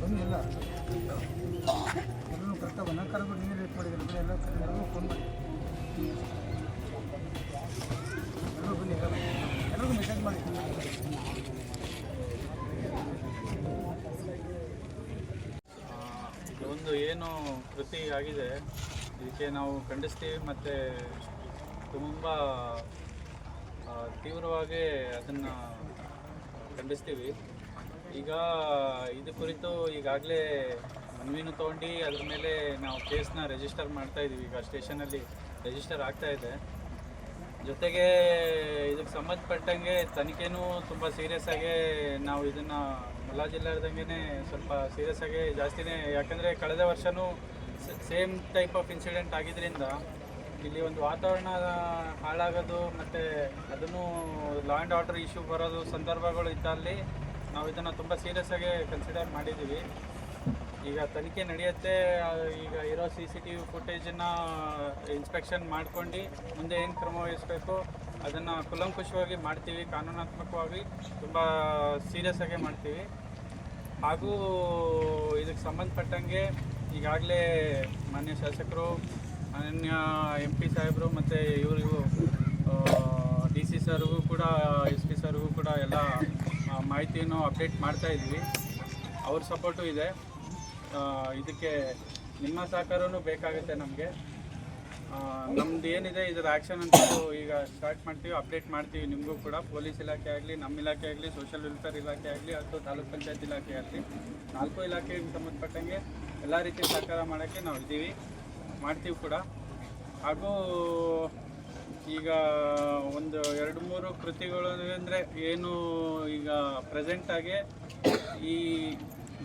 ಬನ್ನಿ ಎಲ್ಲ ಎಲ್ಲರೂ ಕಷ್ಟ ನೀವೇ ರೇಟ್ ಮಾಡಿದ್ರೆ ಬನ್ನಿ ಎಲ್ಲ ಕರೆ ಎಲ್ಲರೂ ಫೋನ್ ಮಾಡಿ ಎಲ್ಲರೂ ಬನ್ನಿ ಎಲ್ಲ ಎಲ್ಲರಿಗೂ ಮೆಸೇಜ್ ಮಾಡಿ ಒಂದು ಏನು ಕೃತಿ ಆಗಿದೆ, ಇದಕ್ಕೆ ನಾವು ಖಂಡಿಸ್ತೀವಿ ಮತ್ತು ತುಂಬ ತೀವ್ರವಾಗಿ ಅದನ್ನು ಖಂಡಿಸ್ತೀವಿ. ಈಗ ಇದು ಕುರಿತು ಈಗಾಗಲೇ ಮನವಿನೂ ತೊಗೊಂಡು ಅದ್ರ ಮೇಲೆ ನಾವು ಕೇಸ್ನ ರಿಜಿಸ್ಟರ್ ಮಾಡ್ತಾ ಇದ್ದೀವಿ ಈಗ ಸ್ಟೇಷನಲ್ಲಿ ರಿಜಿಸ್ಟರ್ ಆಗ್ತಾ ಇದೆ. ಜೊತೆಗೆ ಇದಕ್ಕೆ ಸಂಬಂಧಪಟ್ಟಂಗೆ ತನಿಖೆನೂ ತುಂಬ ಸೀರಿಯಸ್ ಆಗಿ ನಾವು ಇದನ್ನು ಮುಲಾಜಿಲ್ಲಾರ್ದಂಗೆ ಸ್ವಲ್ಪ ಸೀರಿಯಸ್ ಆಗಿ ಜಾಸ್ತಿನೇ, ಯಾಕಂದರೆ ಕಳೆದ ವರ್ಷವೂ ಸೇಮ್ ಟೈಪ್ ಆಫ್ ಇನ್ಸಿಡೆಂಟ್ ಆಗಿದ್ದರಿಂದ ಇಲ್ಲಿ ಒಂದು ವಾತಾವರಣ ಹಾಳಾಗೋದು ಮತ್ತು ಅದನ್ನು ಲಾ ಆ್ಯಂಡ್ ಆರ್ಡರ್ ಇಶ್ಯೂ ಬರೋದು ಸಂದರ್ಭಗಳು ಇದ್ದಲ್ಲಿ ನಾವು ಇದನ್ನು ತುಂಬ ಸೀರಿಯಸ್ ಆಗಿ ಕನ್ಸಿಡರ್ ಮಾಡಿದ್ದೀವಿ ಈಗ ತನಿಖೆ ನಡೆಯುತ್ತೆ, ಈಗ ಇರೋ ಸಿ ಸಿ ಟಿ ವಿ ಫುಟೇಜನ್ನು ಇನ್ಸ್ಪೆಕ್ಷನ್ ಮಾಡ್ಕೊಂಡು ಮುಂದೆ ಏನು ಕ್ರಮ ವಹಿಸಬೇಕು ಅದನ್ನು ಕುಲಂಕುಷವಾಗಿ ಮಾಡ್ತೀವಿ, ಕಾನೂನಾತ್ಮಕವಾಗಿ ತುಂಬ ಸೀರಿಯಸ್ ಆಗಿ ಮಾಡ್ತೀವಿ. ಹಾಗೂ ಇದಕ್ಕೆ ಸಂಬಂಧಪಟ್ಟಂಗೆ ಈಗಾಗಲೇ ಮಾನ್ಯ ಶಾಸಕರು, ಮಾನ್ಯ ಎಂ ಪಿ ಸಾಹೇಬರು ಮತ್ತು ಇವರಿಗೂ ಡಿ ಸಿ ಸರ್ಗೂ ಕೂಡ ಎಸ್ ಪಿ ಸರ್ಗೂ ಕೂಡ ಎಲ್ಲ ಮಾಹಿತಿಯನ್ನು ಅಪ್ಡೇಟ್ ಮಾಡ್ತಾ ಇದ್ವಿ. ಅವ್ರ ಸಪೋರ್ಟು ಇದೆ. ಇದಕ್ಕೆ ನಿಮ್ಮ ಸಹಕಾರವೂ ಬೇಕಾಗುತ್ತೆ ನಮಗೆ. ನಮ್ದು ಏನಿದೆ ಇದರ ಆ್ಯಕ್ಷನ್ ಅಂತ ಈಗ ಸ್ಟಾರ್ಟ್ ಮಾಡ್ತೀವಿ ಅಪ್ಡೇಟ್ ಮಾಡ್ತೀವಿ ನಿಮಗೂ ಕೂಡ. ಪೊಲೀಸ್ ಇಲಾಖೆ ಆಗಲಿ ನಮ್ಮ ಇಲಾಖೆ ಆಗಲಿ ಸೋಷಿಯಲ್ ವೆಲ್ಫೇರ್ ಇಲಾಖೆ ಆಗಲಿ, ಅಥವಾ ತಾಲೂಕ್ ಪಂಚಾಯತ್ ಇಲಾಖೆ ಆಗಲಿ, ನಾಲ್ಕು ಇಲಾಖೆಗೆ ಸಂಬಂಧಪಟ್ಟಂಗೆ ಎಲ್ಲ ರೀತಿ ಸಹಕಾರ ಮಾಡೋಕ್ಕೆ ನಾವು ಇದ್ದೀವಿ ಮಾಡ್ತೀವಿ ಕೂಡ. ಹಾಗೂ ಈಗ ಒಂದು ಎರಡು ಮೂರು ಕೃತಿಗಳು ಅಂದರೆ ಏನು ಈಗ ಪ್ರೆಸೆಂಟಾಗಿ ಈ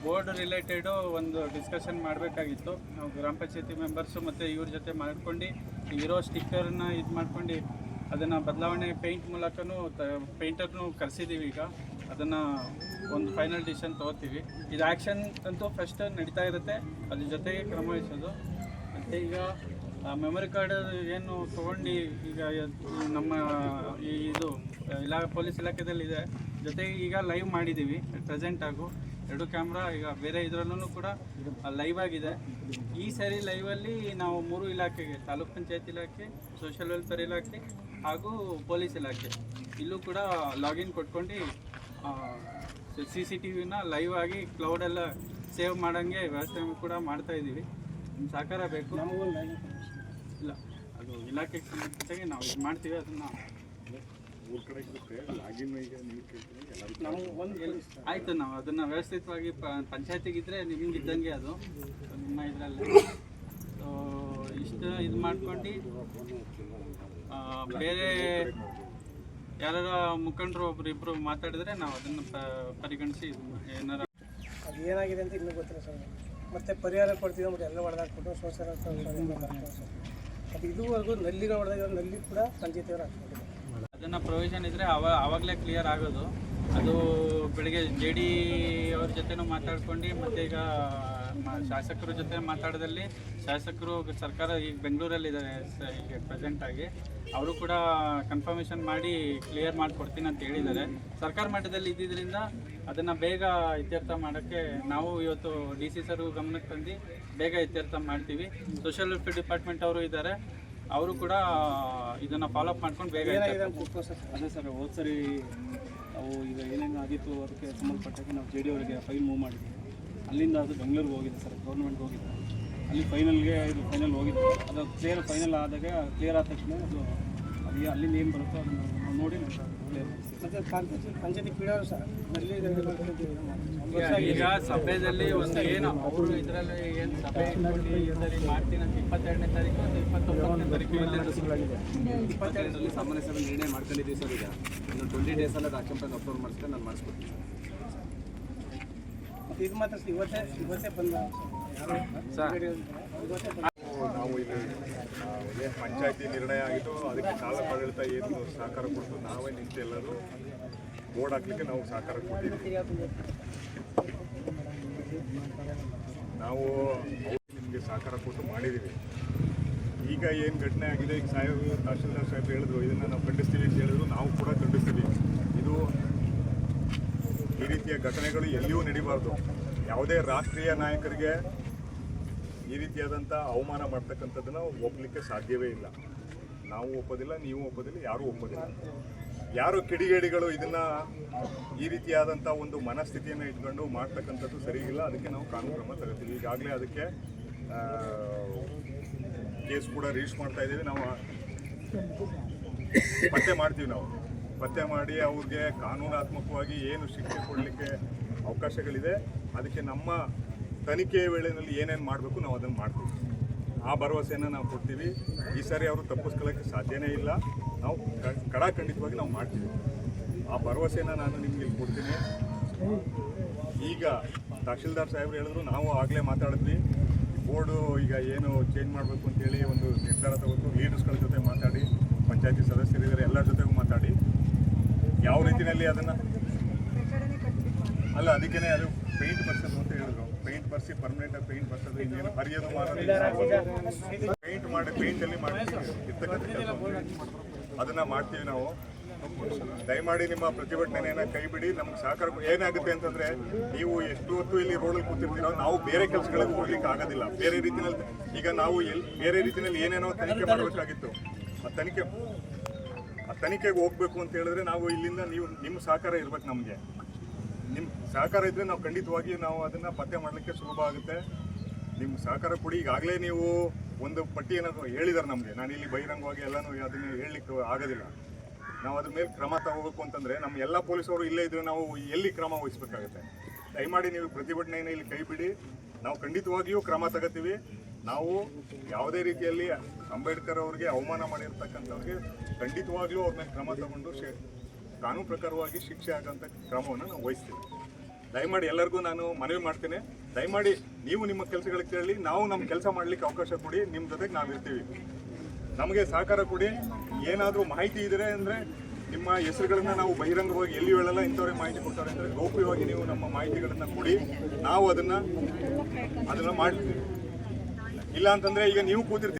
ಬೋರ್ಡ್ ರಿಲೇಟೆಡು ಒಂದು ಡಿಸ್ಕಷನ್ ಮಾಡಬೇಕಾಗಿತ್ತು. ನಾವು ಗ್ರಾಮ ಪಂಚಾಯತಿ ಮೆಂಬರ್ಸು ಮತ್ತು ಇವ್ರ ಜೊತೆ ಮಾಡ್ಕೊಂಡು, ಇರೋ ಸ್ಟಿಕ್ಕರ್ನ ಇದು ಮಾಡ್ಕೊಂಡು, ಅದನ್ನು ಬದಲಾವಣೆ ಪೇಂಟ್ ಮೂಲಕನೂ ತ ಪೇಂಟರ್ನು ಕರೆಸಿದ್ದೀವಿ ಈಗ. ಅದನ್ನು ಒಂದು ಫೈನಲ್ ಡಿಸಿಷನ್ ತೊಗೋತೀವಿ. ಇದು ಆ್ಯಕ್ಷನ್ ಅಂತೂ ಫಸ್ಟ್ ನಡೀತಾ ಇರುತ್ತೆ. ಅದ್ರ ಜೊತೆಗೆ ಕ್ರಮ ವಹಿಸೋದು. ಮತ್ತು ಈಗ ಮೆಮೊರಿ ಕಾರ್ಡ್ ಏನು ತೊಗೊಂಡು ಈಗ ನಮ್ಮ ಈ ಇದು, ಇಲಾ, ಪೊಲೀಸ್ ಇಲಾಖೆದಲ್ಲಿ ಇದೆ ಜೊತೆಗೆ ಈಗ ಲೈವ್ ಮಾಡಿದ್ದೀವಿ ಪ್ರೆಸೆಂಟ್ ಆಗು. ಎರಡು ಕ್ಯಾಮ್ರಾ ಈಗ ಬೇರೆ ಇದರಲ್ಲೂ ಕೂಡ ಲೈವ್ ಆಗಿದೆ. ಈ ಸರಿ ಲೈವಲ್ಲಿ ನಾವು ಮೂರು ಇಲಾಖೆಗೆ, ತಾಲೂಕ್ ಪಂಚಾಯತ್ ಇಲಾಖೆ ಸೋಷಿಯಲ್ ವೆಲ್ಫೇರ್ ಇಲಾಖೆ ಹಾಗೂ ಪೊಲೀಸ್ ಇಲಾಖೆ. ಇಲ್ಲೂ ಕೂಡ ಲಾಗಿನ್ ಕೊಟ್ಕೊಂಡು ಸಿ ಸಿ ಟಿ ವಿನ ಲೈವ್ ಆಗಿ ಕ್ಲೌಡೆಲ್ಲ ಸೇವ್ ಮಾಡೋಂಗೆ ವ್ಯವಸ್ಥೆ ಕೂಡ ಮಾಡ್ತಾ ಇದ್ದೀವಿ ಸಹಕಾರ ಬೇಕು. ಇಲ್ಲ. ಅದು ಇಲಾಖೆ ಸಂಬಂಧಪಟ್ಟಾಗೆ ನಾವು ಇದು ಮಾಡ್ತೀವಿ, ಅದನ್ನು ನಾವು ಒಂದು ಆಯಿತು, ನಾವು ಅದನ್ನು ವ್ಯವಸ್ಥಿತವಾಗಿ ನಿಮ್ಗೆ ಇದ್ದಂಗೆ ಅದು, ನಿಮ್ಮ ಇದರಲ್ಲಿ. ಸೊ ಇಷ್ಟು ಇದು ಮಾಡ್ಕೊಂಡು ಬೇರೆ ಯಾರ ಮುಖಂಡರು ಒಬ್ರು ಮಾತಾಡಿದ್ರೆ ನಾವು ಅದನ್ನು ಪರಿಗಣಿಸಿ ಏನಾರ ಅದು ಏನಾಗಿದೆ ಅಂತ ಇನ್ನೂ ಗೊತ್ತಿಲ್ಲ ಸರ್. ಮತ್ತೆ ಪರಿಹಾರ ಕೊಡ್ತೀವಿ, ಮತ್ತೆ ಎಲ್ಲ ಹೊಡೆದಾಕ್ಬಿಟ್ಟು ಸೋಷಿಯಲ್ ಅದು ಇದುವರೆಗೂ ನಲ್ಲಿಗಳು ಹೊಡೆದಾಗ ನಲ್ಲಿ ಕೂಡ ಹಾಕ್ಬಿಟ್ಟಿದ್ದಾರೆ ಅದನ್ನು ಪ್ರೊವಿಷನ್ ಇದ್ದರೆ ಅವ ಆವಾಗಲೇ ಕ್ಲಿಯರ್ ಆಗೋದು. ಅದು ಬೆಳಿಗ್ಗೆ ಜೆ ಡಿ ಅವ್ರ ಜೊತೆನೂ ಮಾತಾಡ್ಕೊಂಡು ಮತ್ತೆ ಈಗ ಶಾಸಕರ ಜೊತೆ ಮಾತಾಡೋದಲ್ಲಿ ಶಾಸಕರು ಸರ್ಕಾರ ಈಗ ಬೆಂಗಳೂರಲ್ಲಿ ಇದ್ದಾರೆ ಈಗ ಪ್ರೆಸೆಂಟ್ ಆಗಿ. ಅವರು ಕೂಡ ಕನ್ಫರ್ಮೇಷನ್ ಮಾಡಿ ಕ್ಲಿಯರ್ ಮಾಡಿಕೊಡ್ತೀನಿ ಅಂತ ಹೇಳಿದ್ದಾರೆ. ಸರ್ಕಾರ ಮಟ್ಟದಲ್ಲಿ ಇದ್ದಿದ್ದರಿಂದ ಅದನ್ನು ಬೇಗ ಇತ್ಯರ್ಥ ಮಾಡೋಕ್ಕೆ ನಾವು ಇವತ್ತು ಡಿ ಸಿ ಸರ್ ಗಮನಕ್ಕೆ ತಂದು ಬೇಗ ಇತ್ಯರ್ಥ ಮಾಡ್ತೀವಿ. ಸೋಷಿಯಲ್ ವೆಲ್ಫೇರ್ ಡಿಪಾರ್ಟ್ಮೆಂಟ್ ಅವರು ಇದ್ದಾರೆ. ಅವರು ಕೂಡ ಇದನ್ನು ಫಾಲೋಅಪ್ ಮಾಡ್ಕೊಂಡು ಬೇಗ ಅದೇ ಸರ್ ಹೋದ ಸರಿ ನಾವು ಈಗ ಏನೇನು ಆಗಿತ್ತು ಅದಕ್ಕೆ ಸಂಬಂಧಪಟ್ಟಾಗೆ ನಾವು ಜೆ ಡಿ ಅವರಿಗೆ ಫೈಲ್ ಮೂವ್ ಮಾಡಿದ್ವಿ. ಅಲ್ಲಿಂದ ಅದು ಬೆಂಗಳೂರಿಗೆ ಹೋಗಿದೆ ಸರ್ ಗೌರ್ಮೆಂಟ್ಗೆ ಹೋಗಿದೆ. ಅಲ್ಲಿ ಫೈನಲ್ಗೆ ಇದು ಫೈನಲ್ ಹೋಗಿತ್ತು ಅದು ಕ್ಲಿಯರ್ ಫೈನಲ್ ಆದಾಗ ಕ್ಲಿಯರ್ ಆದ ತಕ್ಷಣ ಅದು ಅಲ್ಲಿ ಅಲ್ಲಿಂದ ಏನು ಬರುತ್ತೋ ಅದನ್ನು ನೋಡಿ ಈಗ- ಈಗ ಸಭೆಯಲ್ಲಿ ಒಂದು ಏನು ಅವರು ಇದರಲ್ಲಿ ಏನು ಸಭೆ ಇದರಲ್ಲಿ ಮಾಡ್ತೀನಿ ಅಂತ ಇಪ್ಪತ್ತೆರಡನೇ ತಾರೀಕು ಮತ್ತು ಇಪ್ಪತ್ತೊಂಬತ್ತನೇ ತಾರೀಕು ಇಪ್ಪತ್ತೆರಡರಲ್ಲಿ ಸಾಮಾನ್ಯ ಸಭೆ ನಿರ್ಣಯ ಮಾಡ್ಕೊಂಡಿದ್ದೀವಿ ಸರ್ ಈಗ. ಇನ್ನು ಟ್ವೆಂಟಿ ಡೇಸ್ ಅಲ್ಲಿ ಅದು ಆಕ್ಷನ್ ಪ್ಲಾನ್ ಅಪ್ಲೋಡ್ ಮಾಡಿಸ್ಕೊಂಡು ನಾನು ಮಾಡಿಸ್ಕೊಡ್ತೀನಿ ಸರ್. ಇದು ಮಾತ್ರ ಇವತ್ತೇ ಇವತ್ತೇ ಬಂದ ಸರ್. ಇವತ್ತೇ ಬಂದ ನಾವು ಪಂಚಾಯತಿ ನಿರ್ಣಯ ಆಗಿತ್ತು? ಅದಕ್ಕೆ ತಾಲೂಕು ಆಡಳಿತ ಏನು ಸಹಕಾರ ಕೊಟ್ಟು ನಾವೇ ನಿಂತು ಎಲ್ಲರೂ. ಬೋರ್ಡ್ ಹಾಕ್ಲಿಕ್ಕೆ ನಾವು ಸಹಕಾರ ಕೊಟ್ಟಿದ್ದೀವಿ. ನಾವು ನಿಮಗೆ ಸಹಕಾರ ಕೊಟ್ಟು ಮಾಡಿದ್ದೀವಿ. ಈಗ ಏನು ಘಟನೆ ಆಗಿದೆ? ಈಗ ಸಾಹೇಬ್, ತಹಶೀಲ್ದಾರ್ ಸಾಹೇಬ್ ಹೇಳಿದ್ರು, ಇದನ್ನು ನಾವು ಖಂಡಿಸ್ತೀವಿ ಅಂತ ಹೇಳಿದ್ರು. ನಾವು ಕೂಡ ಖಂಡಿಸ್ತೀವಿ. ಇದು ಈ ರೀತಿಯ ಘಟನೆಗಳು ಎಲ್ಲಿಯೂ ನಡಿಬಾರ್ದು. ಯಾವುದೇ ರಾಷ್ಟ್ರೀಯ ನಾಯಕರಿಗೆ ಈ ರೀತಿಯಾದಂಥ ಅವಮಾನ ಮಾಡ್ತಕ್ಕಂಥದ್ದನ್ನು ಒಪ್ಪಲಿಕ್ಕೆ ಸಾಧ್ಯವೇ ಇಲ್ಲ. ನಾವು ಒಪ್ಪೋದಿಲ್ಲ, ನೀವು ಒಪ್ಪೋದಿಲ್ಲ, ಯಾರೂ ಒಪ್ಪೋದಿಲ್ಲ. ಯಾರು ಕಿಡಿಗೇಡಿಗಳು ಇದನ್ನು ಈ ರೀತಿಯಾದಂಥ ಒಂದು ಮನಸ್ಥಿತಿಯನ್ನು ಇಟ್ಕೊಂಡು ಮಾಡ್ತಕ್ಕಂಥದ್ದು ಸರಿಯಿಲ್ಲ ಅದಕ್ಕೆ ನಾವು ಕಾನೂನು ಕ್ರಮ ತಗೋತೀವಿ ಈಗಾಗಲೇ ಅದಕ್ಕೆ ಕೇಸ್ ಕೂಡ ರೀಚ್ ಮಾಡ್ತಾ ಇದ್ದೀವಿ. ನಾವು ಪತ್ತೆ ಮಾಡ್ತೀವಿ ನಾವು. ಪತ್ತೆ ಮಾಡಿ ಅವ್ರಿಗೆ ಕಾನೂನಾತ್ಮಕವಾಗಿ ಏನು ಶಿಕ್ಷೆ ಕೊಡಲಿಕ್ಕೆ ಅವಕಾಶಗಳಿದೆ, ಅದಕ್ಕೆ ನಮ್ಮ ತನಿಖೆಯ ವೇಳೆಯಲ್ಲಿ ಏನೇನು ಮಾಡಬೇಕು ನಾವು ಅದನ್ನು ಮಾಡ್ತೀವಿ. ಆ ಭರವಸೆಯನ್ನು ನಾವು ಕೊಡ್ತೀವಿ. ಈ ಸಾರಿ ಅವರು ತಪ್ಪಿಸ್ಕೊಳ್ಳೋಕ್ಕೆ ಸಾಧ್ಯನೇ ಇಲ್ಲ. ನಾವು ಕಡಾಖಂಡಿತವಾಗಿ ನಾವು ಮಾಡ್ತೀವಿ. ಆ ಭರವಸೆಯನ್ನು ನಾನು ನಿಮಗೆ ಇಲ್ಲಿ ಕೊಡ್ತೀನಿ. ಈಗ ತಹಶೀಲ್ದಾರ್ ಸಾಹೇಬ್ರು ಹೇಳಿದ್ರು, ನಾವು ಆಗಲೇ ಮಾತಾಡಿದ್ವಿ. ಬೋರ್ಡು ಈಗ ಏನು ಚೇಂಜ್ ಮಾಡಬೇಕು ಅಂತೇಳಿ ಒಂದು ನಿರ್ಧಾರ ತಗೊಂಡು ಲೀಡರ್ಸ್ಗಳ ಜೊತೆ ಮಾತಾಡಿ, ಪಂಚಾಯತಿ ಸದಸ್ಯರಿದ್ದಾರೆ ಎಲ್ಲರ ಜೊತೆಗೂ ಮಾತಾಡಿ, ಯಾವ ರೀತಿಯಲ್ಲಿ ಅದನ್ನು ಅಲ್ಲ ಅದಕ್ಕೇ ಅದು ಪೇಂಟ್ ಬರ್ಸೋದು ಅಂತ ಪೇಂಟ್ ಬರ್ಸಿ ಪರ್ಮನೆಂಟ್ ಆಗಿ ಪೇಂಟ್ ಬರ್ಸೋದು ಇನ್ನೇನು ಬರೆಯೋದು ಮಾಡೋದು ಪೇಂಟ್ ಮಾಡಿ ಪೇಂಟಲ್ಲಿ ಮಾಡಿ ಇರ್ತಕ್ಕಂಥ ಕೆಲಸ. ಅದನ್ನ ಮಾಡ್ತೀವಿ ನಾವು. ದಯಮಾಡಿ ನಿಮ್ಮ ಪ್ರತಿಭಟನೆಯನ್ನ ಕೈ ಬಿಡಿ ನಮ್ಗೆ ಸಹಕಾರ ಏನಾಗುತ್ತೆ ಅಂತಂದ್ರೆ ನೀವು ಎಷ್ಟು ಹೊತ್ತು ಇಲ್ಲಿ ರೋಡಲ್ಲಿ ಕೂತಿರ್ತೀರೋ ನಾವು ಬೇರೆ ಕೆಲಸಗಳಿಗೆ ಹೋಗ್ಲಿಕ್ಕೆ ಆಗೋದಿಲ್ಲ. ಬೇರೆ ರೀತಿಯಲ್ಲಿ ಈಗ ನಾವು ಬೇರೆ ರೀತಿಯಲ್ಲಿ ಏನೇನೋ ತನಿಖೆ ಮಾಡಬೇಕಾಗಿತ್ತು. ಆ ತನಿಖೆ ಆ ತನಿಖೆಗೆ ಹೋಗ್ಬೇಕು ಅಂತ ಹೇಳಿದ್ರೆ ನಾವು ಇಲ್ಲಿಂದ ನೀವು ನಿಮ್ಮ ಸಹಕಾರ ಇರ್ಬೇಕು ನಮಗೆ. ನಿಮ್ಮ ಸಹಕಾರ ಇದ್ದರೆ ನಾವು ಖಂಡಿತವಾಗಿ ನಾವು ಅದನ್ನು ಪತ್ತೆ ಮಾಡಲಿಕ್ಕೆ ಸುಲಭ ಆಗುತ್ತೆ. ನಿಮ್ಮ ಸಹಕಾರ ಕೊಡಿ. ಈಗಾಗಲೇ ನೀವು ಒಂದು ಪಟ್ಟಿ ಏನಾದರೂ ಹೇಳಿದ್ದಾರೆ ನಮಗೆ. ನಾನು ಇಲ್ಲಿ ಬಹಿರಂಗವಾಗಿ ಎಲ್ಲನೂ ಅದನ್ನು ಹೇಳಲಿಕ್ಕೆ ಆಗೋದಿಲ್ಲ. ನಾವು ಅದ್ರ ಮೇಲೆ ಕ್ರಮ ತಗೋಬೇಕು ಅಂತಂದರೆ ನಮ್ಮ ಎಲ್ಲ ಪೊಲೀಸವರು ಇಲ್ಲೇ ಇದ್ರೆ ನಾವು ಎಲ್ಲಿ ಕ್ರಮ ವಹಿಸ್ಬೇಕಾಗುತ್ತೆ. ದಯಮಾಡಿ ನೀವು ಪ್ರತಿಭಟನೆಯನ್ನು ಇಲ್ಲಿ ಕೈ ಬಿಡಿ. ನಾವು ಖಂಡಿತವಾಗಿಯೂ ಕ್ರಮ ತಗೋತೀವಿ. ನಾವು ಯಾವುದೇ ರೀತಿಯಲ್ಲಿ ಅಂಬೇಡ್ಕರ್ ಅವರಿಗೆ ಅವಮಾನ ಮಾಡಿರ್ತಕ್ಕಂಥವ್ರಿಗೆ ಖಂಡಿತವಾಗ್ಲೂ ಅವ್ರ ಮೇಲೆ ಕ್ರಮ ತಗೊಂಡು ಶೇ ಕಾನೂನು ಪ್ರಕಾರವಾಗಿ ಶಿಕ್ಷೆ ಆಗೋಂಥ ಕ್ರಮವನ್ನು ನಾವು ವಹಿಸ್ತೀವಿ. ದಯಮಾಡಿ ಎಲ್ಲರಿಗೂ ನಾನು ಮನವಿ ಮಾಡ್ತೇನೆ. ದಯಮಾಡಿ ನೀವು ನಿಮ್ಮ ಕೆಲಸಗಳಿಗೆ ಕೇಳಿ, ನಾವು ನಮ್ಮ ಕೆಲಸ ಮಾಡಲಿಕ್ಕೆ ಅವಕಾಶ ಕೊಡಿ ನಿಮ್ಮ ಜೊತೆಗೆ ನಾವು ಇರ್ತೀವಿ. ನಮಗೆ ಸಹಕಾರ ಕೊಡಿ. ಏನಾದರೂ ಮಾಹಿತಿ ಇದ್ರೆ ಅಂದರೆ ನಿಮ್ಮ ಹೆಸರುಗಳನ್ನು ನಾವು ಬಹಿರಂಗವಾಗಿ ಎಲ್ಲಿ ಹೇಳಲ್ಲ, ಇಂಥವ್ರಿಗೆ ಮಾಹಿತಿ ಕೊಡ್ತಾರೆ ಅಂದರೆ ಗೌಪ್ಯವಾಗಿ ನೀವು ನಮ್ಮ ಮಾಹಿತಿಗಳನ್ನು ಕೊಡಿ. ನಾವು ಅದನ್ನು ಅದನ್ನು ಮಾಡ್ತೀವಿ. ಇಲ್ಲ ಅಂತಂದರೆ ಈಗ ನೀವು ಕೂತಿರ್ತೀವಿ